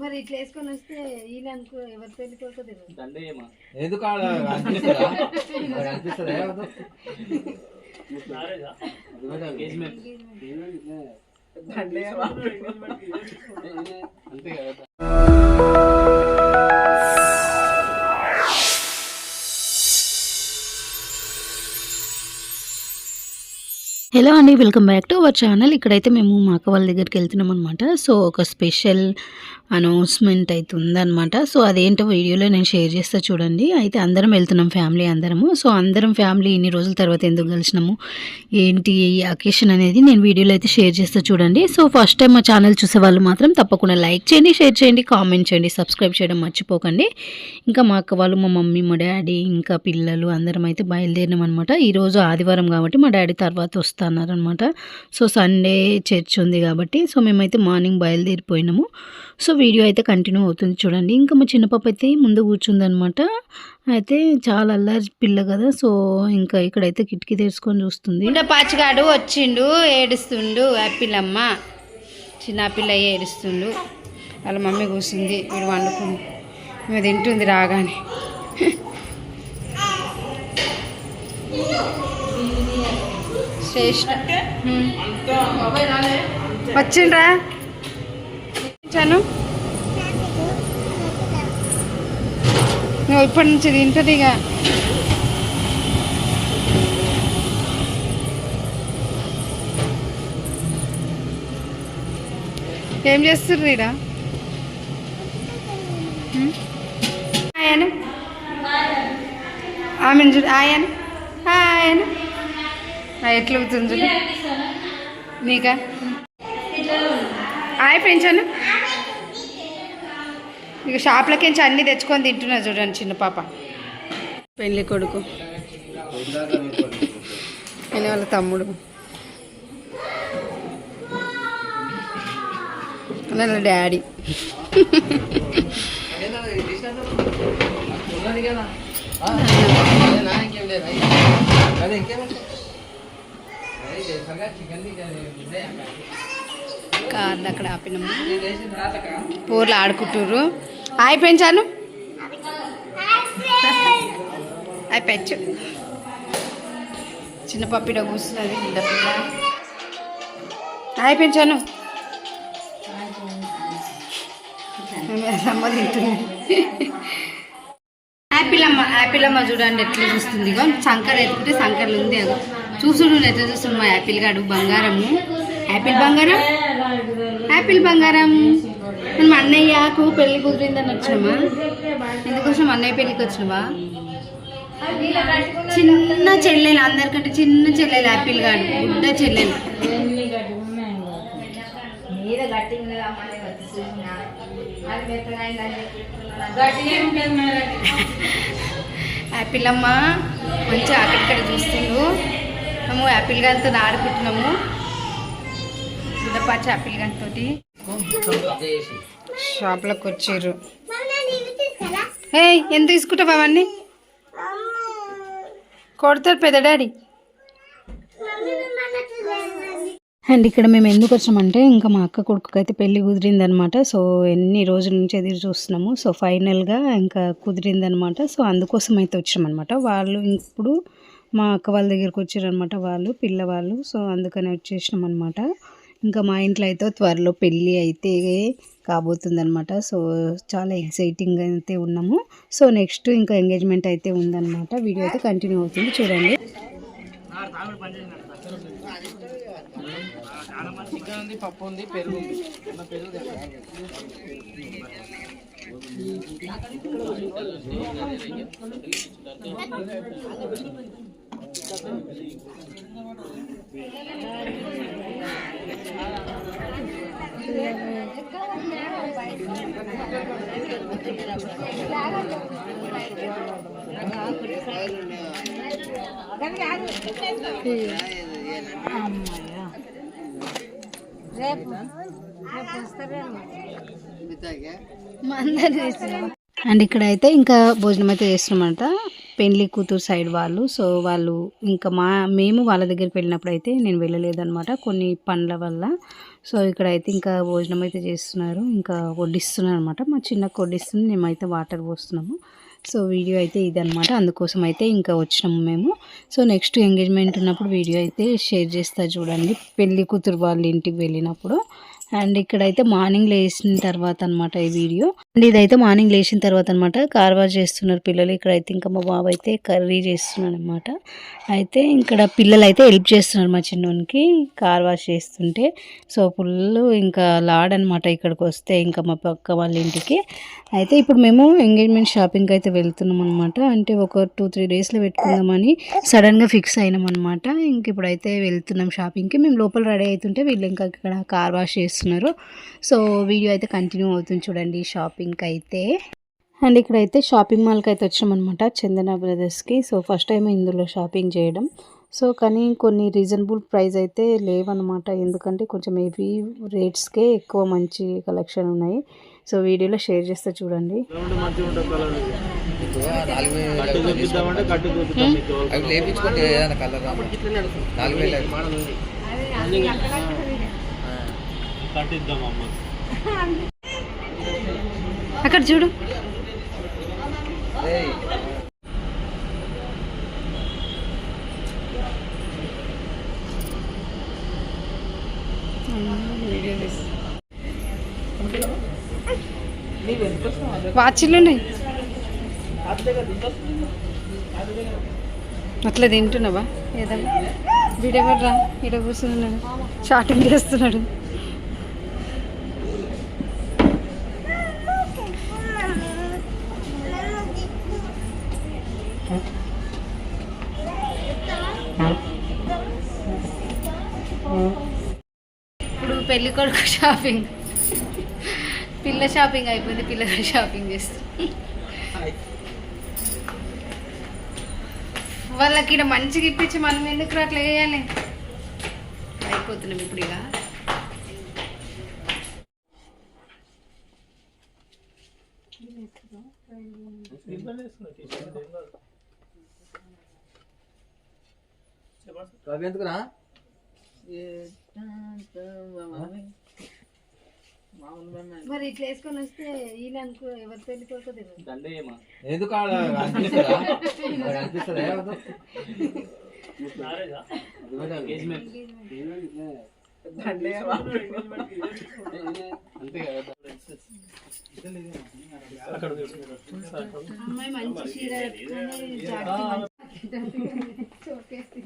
మరి ఇట్లా వేసుకొని వస్తే ఈయన అనుకో ఎవరి ఎందుకు అనిపిస్తుందా? అంతే కదా. హలో అండి welcome back to our channel. ఇక్కడైతే మేము మా అక్క వాళ్ళ దగ్గరికి వెళ్తున్నాం అనమాట సో ఒక స్పెషల్ అనౌన్స్మెంట్ అయితే ఉందన్నమాట. సో అదేంటో వీడియోలో నేను షేర్ చేస్తా చూడండి. అయితే అందరం వెళ్తున్నాం ఫ్యామిలీ అందరము. సో అందరం ఫ్యామిలీ ఇన్ని రోజుల తర్వాత ఎందుకు కలిసినాము? ఏంటి ఈ అకేషన్ అనేది నేను వీడియోలో అయితే షేర్ చేస్తా చూడండి. సో ఫస్ట్ టైం మా ఛానల్ చూసే వాళ్ళు మాత్రం తప్పకుండా లైక్ చేయండి షేర్ చేయండి కామెంట్ చేయండి సబ్స్క్రైబ్ చేయడం మర్చిపోకండి. ఇంకా మా అక్క వాళ్ళు మా మమ్మీ మా డాడీ ఇంకా పిల్లలు అందరం అయితే బయలుదేరినాం అనమాట ఈరోజు ఆదివారం కాబట్టి మా డాడీ తర్వాత వస్తున్నారనమాట సో సండే చర్చ్ ఉంది కాబట్టి సో మేమైతే మార్నింగ్ బయలుదేరిపోయినాము. సో వీడియో అయితే కంటిన్యూ అవుతుంది చూడండి. ఇంకా మా చిన్న పాప అయితే ముందు కూర్చుందనమాట అయితే చాలా అల్లరి పిల్ల కదా సో ఇంకా ఇక్కడైతే కిటికీ తెరుచుకొని చూస్తుంది. పాచిగాడు వచ్చిండు ఏడుస్తుండు యాపిల్లమ్మ చిన్న పిల్ల ఏడుస్తుండు. వాళ్ళ మమ్మీ కూర్చుంది వీడు వండుకుంది. మేము తింటుంది రాగానే. శ్రేష్ఠ. వచ్చిండ్రా? నువ్వు ఇప్పటి నుంచి తింటుంది ఇక. ఏం చేస్తుర్రు ఈడ? ఆయన ఆమె చూడు ఆయన ఆయన ఎట్లా అవుతుంది నీకా? ఆయ పెంచాను. ఇక షాప్లకించి అన్నీ తెచ్చుకొని తింటున్నా చూడండి చిన్న పాప. పెళ్ళి కొడుకు. అని వాళ్ళ తమ్ముడు. వాళ్ళ డాడీ. కదా కార్లు అక్కడ ఆపినాము. పూర్లు ఆడుకుంటుర్రు. ఆయి పెంచాను పెంచు చిన్న పప్పిడ కూర్చున్నది పెద్ద పిల్ల. ఆయి పెంచాను అమ్మ తింటుంది. యాపిల్ అమ్మ యాపిల్ అమ్మ చూడండి ఎట్లా చూస్తుంది ఇగో. సంకర ఎత్తుకుంటే సంకరలు ఉంది అగో. చూసుడు ఎట్లా చూస్తుంది మా యాపిల్ గాడు బంగారము. యాపిల్ బంగారం? యాపిల్ బంగారం. మనం అన్నయ్యకు పెళ్ళి కుదిరిందని వచ్చినామా? ఎందుకోసం అన్నయ్య పెళ్ళికి వచ్చినావా? చిన్న చెల్లెలు అందరికంటే చిన్న చెల్లెలు యాపిల్ గాడు గుడ్డ చెల్లెలు. యాపిల్ అమ్మ మంచిగా అక్కడిక్కడ చూస్తుండు. మేము యాపిల్ గారితో ఆడుకుంటున్నాము గుడ్డపాచి యాపిల్ గారితో చేసి షాప్లోకి వచ్చారు. ఏ ఎంత తీసుకుంటావు అవన్నీ? కొడతారు పెద్ద డాడీ. అండ్ ఇక్కడ మేము ఎందుకు వచ్చామంటే ఇంకా మా అక్క కొడుకుకి అయితే పెళ్ళి కుదిరిందనమాట. సో ఎన్ని రోజుల నుంచి ఎదురు చూస్తున్నాము. సో ఫైనల్గా ఇంకా కుదిరిందనమాట. సో అందుకోసం అయితే వచ్చామన్నమాట వాళ్ళు ఇప్పుడు మా అక్క వాళ్ళ దగ్గరికి వచ్చారనమాట వాళ్ళు పిల్లవాళ్ళు. సో అందుకని వచ్చేసినాం అనమాట ఇంకా మా ఇంట్లో అయితే త్వరలో పెళ్ళి అయితే కాబోతుందనమాట సో చాలా ఎగ్జైటింగ్ అయితే ఉన్నాము. సో నెక్స్ట్ ఇంకా ఎంగేజ్మెంట్ అయితే ఉందన్నమాట. వీడియో అయితే కంటిన్యూ అవుతుంది. చూడండి. చికెన్ ఉంది పప్పు ఉంది పెరుగు ఉంది ఉన్న పెరుగు అండ్ ఇక్కడ అయితే ఇంకా భోజనం అయితే చేస్తున్నామంట. పెండ్లి కూతురు సైడ్ వాళ్ళు. సో వాళ్ళు ఇంకా మా మేము వాళ్ళ దగ్గరికి వెళ్ళినప్పుడు అయితే నేను వెళ్ళలేదనమాట కొన్ని పనుల వల్ల. సో ఇక్కడ అయితే ఇంకా భోజనం అయితే చేస్తున్నారు. ఇంకా వడ్డిస్తున్నారు అనమాట మా చిన్న వడ్డిస్తుంది మేమైతే వాటర్ పోస్తున్నాము. సో వీడియో అయితే ఇదనమాట అందుకోసం అయితే ఇంకా వచ్చినాము మేము. సో నెక్స్ట్ ఎంగేజ్మెంట్ ఉన్నప్పుడు వీడియో అయితే షేర్ చేస్తా చూడండి. పెళ్ళి కూతురు వాళ్ళ ఇంటికి వెళ్ళినప్పుడు. అండ్ ఇక్కడైతే మార్నింగ్ లేచిన తర్వాత అనమాట ఈ వీడియో. అండ్ ఇదైతే మార్నింగ్ లేచిన తర్వాత అనమాట కార్ వాష్ చేస్తున్నారు పిల్లలు. ఇక్కడైతే ఇంకా మా బాబు అయితే కర్రీ చేస్తున్నాడు అనమాట అయితే ఇక్కడ పిల్లలు అయితే హెల్ప్ చేస్తున్నారు మా చిన్నోనికి కార్ వాష్ చేస్తుంటే. సో ఫుల్ ఇంకా లాడ్ అనమాట ఇక్కడికి వస్తే ఇంకా మా పక్క వాళ్ళ ఇంటికి. అయితే ఇప్పుడు మేము ఎంగేజ్మెంట్ షాపింగ్కి అయితే వెళ్తున్నాం అనమాట అంటే ఒక టూ త్రీ డేస్లో పెట్టుకుందామని సడన్గా ఫిక్స్ అయినాం అనమాట ఇంక ఇప్పుడైతే వెళ్తున్నాం షాపింగ్కి. మేము లోపల రెడీ అవుతుంటే వీళ్ళు ఇంకా ఇక్కడ కార్ వాష్ చేస్తున్నారు. సో వీడియో అయితే కంటిన్యూ అవుతుంది చూడండి షాపింగ్కి అయితే. అండ్ ఇక్కడైతే షాపింగ్ మాల్కి అయితే వచ్చాం అనమాట చందన బ్రదర్స్కి. సో ఫస్ట్ టైం ఇందులో షాపింగ్ చేయడం. సో కానీ కొన్ని రీజనబుల్ ప్రైస్ అయితే లేవన్నమాట. ఎందుకంటే కొంచెం హెవీ రేట్స్కే ఎక్కువ మంచి కలెక్షన్ ఉన్నాయి. సో వీడియోలో షేర్ చేస్తే చూడండి. మంచిగా కట్టిద్దాం అమ్మ అక్కడ చూడు. ఏయ్, వాచిలు ఉన్నాయి. అట్లా తింటున్నావా? ఏదన్నా వీడెవర్రా? ఈడ కూర్చున్నాడు. చాటింగ్ చేస్తున్నాడు. ఇప్పుడు పెళ్ళి కొడుకు షాపింగ్. పిల్ల షాపింగ్ అయిపోయింది పిల్లలు షాపింగ్ చేస్తారు వాళ్ళకి ఇక్కడ మంచిగా ఇప్పించి మనం ఎందుకు అట్లా వేయాలి అయిపోతున్నాం ఇప్పుడు ఇక. ఎందుకురా? మరి ఇట్లా వేసుకొని వస్తే ఈయన అనుకో ఎవరి దండేయమా ఎందుకు అనిపిస్తుందా? అంతే కదా అమ్మాయి మంచి చీర కట్టుకొని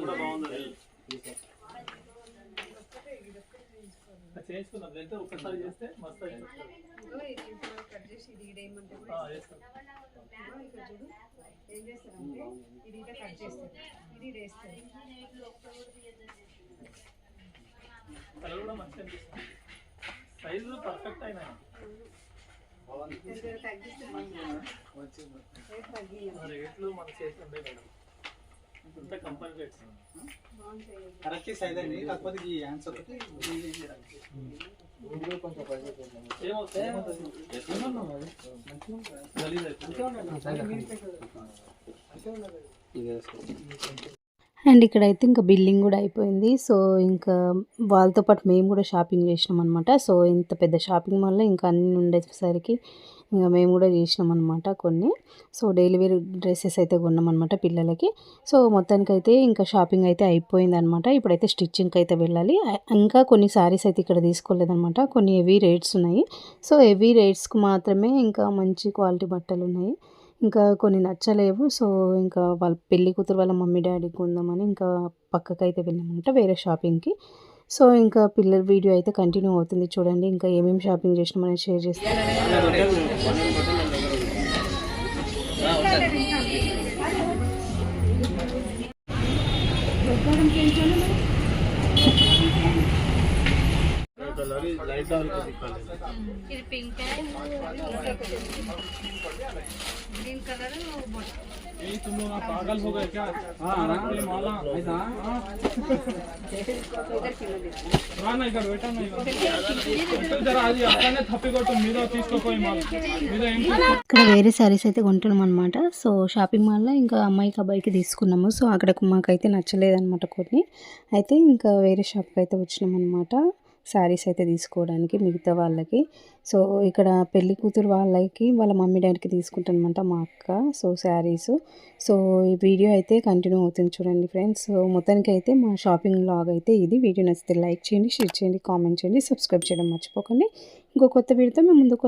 కూడా బాగుంది చేసుకున్నాం అయితే ఒకసారి చేస్తే మస్తు అయిపోతుంది. కట్ చేసి ఇది ఇక్కడ చూడు ఏం చేస్తారంటే ఇది ఇట కట్ ఇది కూడా మంచిగా సైజు పర్ఫెక్ట్ అయినా. రేట్లు మన చేసి ఉండే మేడం అంతా కంపెనీ రేట్స్ కరెక్ట్ సైజ్ అండి కాకపోతే ఈ ఒకటి. ఏమవుతుంది అండ్ ఇక్కడైతే ఇంకా బిల్డింగ్ కూడా అయిపోయింది. సో ఇంకా వాళ్ళతో పాటు మేము కూడా షాపింగ్ చేసినాం అనమాట సో ఇంత పెద్ద షాపింగ్ మాల్లో ఇంకా అన్ని ఉండేసరికి ఇంకా మేము కూడా చేసినాం అనమాట కొన్ని. సో డైలీ వేర్ డ్రెస్సెస్ అయితే కొన్నామన్నమాట పిల్లలకి. సో మొత్తానికైతే ఇంకా షాపింగ్ అయితే అయిపోయింది అనమాట ఇప్పుడైతే స్టిచ్చింగ్కి అయితే వెళ్ళాలి. ఇంకా కొన్ని శారీస్ అయితే ఇక్కడ తీసుకోలేదనమాట కొన్ని హెవీ రేట్స్ ఉన్నాయి. సో హెవీ రేట్స్కి మాత్రమే ఇంకా మంచి క్వాలిటీ బట్టలు ఉన్నాయి ఇంకా కొన్ని నచ్చలేవు. సో ఇంకా వాళ్ళ పెళ్ళి కూతురు వాళ్ళ మమ్మీ డాడీకి కొందామని ఇంకా పక్కకి అయితే వెళ్ళామంట వేరే షాపింగ్కి. సో ఇంకా పిల్లల వీడియో అయితే కంటిన్యూ అవుతుంది చూడండి. ఇంకా ఏమేమి షాపింగ్ చేసినామని షేర్ చేస్తాను. ఇది పింక్ గ్రీన్ కలర్ ये तुम लोग पागल हो गए क्या हाँ माला ऐसा ना ఇక్కడ పెట్టాను జరా అది అట్లానే తప్పికొట్టు మీద తీసుకోపోయి మాల మీద ఏం ఇక్కడ వేరే శారీస్ అయితే కొంటున్నాం అనమాట సో షాపింగ్ మాల్లో ఇంకా అమ్మాయికి అబ్బాయికి తీసుకున్నాము సో అక్కడ మాకైతే నచ్చలేదన్నమాట కొన్ని అయితే ఇంకా వేరే షాప్కి అయితే వచ్చినాం అనమాట శారీస్ అయితే తీసుకోవడానికి మిగతా వాళ్ళకి. సో ఇక్కడ పెళ్ళి కూతురు వాళ్ళకి వాళ్ళ మమ్మీ డాడీకి తీసుకుంటానమాట మా అక్క. So sarees. సో ఈ వీడియో అయితే కంటిన్యూ అవుతుంది చూడండి ఫ్రెండ్స్. సో మొత్తానికి అయితే మా షాపింగ్ లాగ్ అయితే ఇది. వీడియో నచ్చితే లైక్ చేయండి షేర్ చేయండి కామెంట్ చేయండి సబ్స్క్రైబ్ చేయడం మర్చిపోకండి. ఇంకో కొత్త వీడియోతో మేము ముందుకు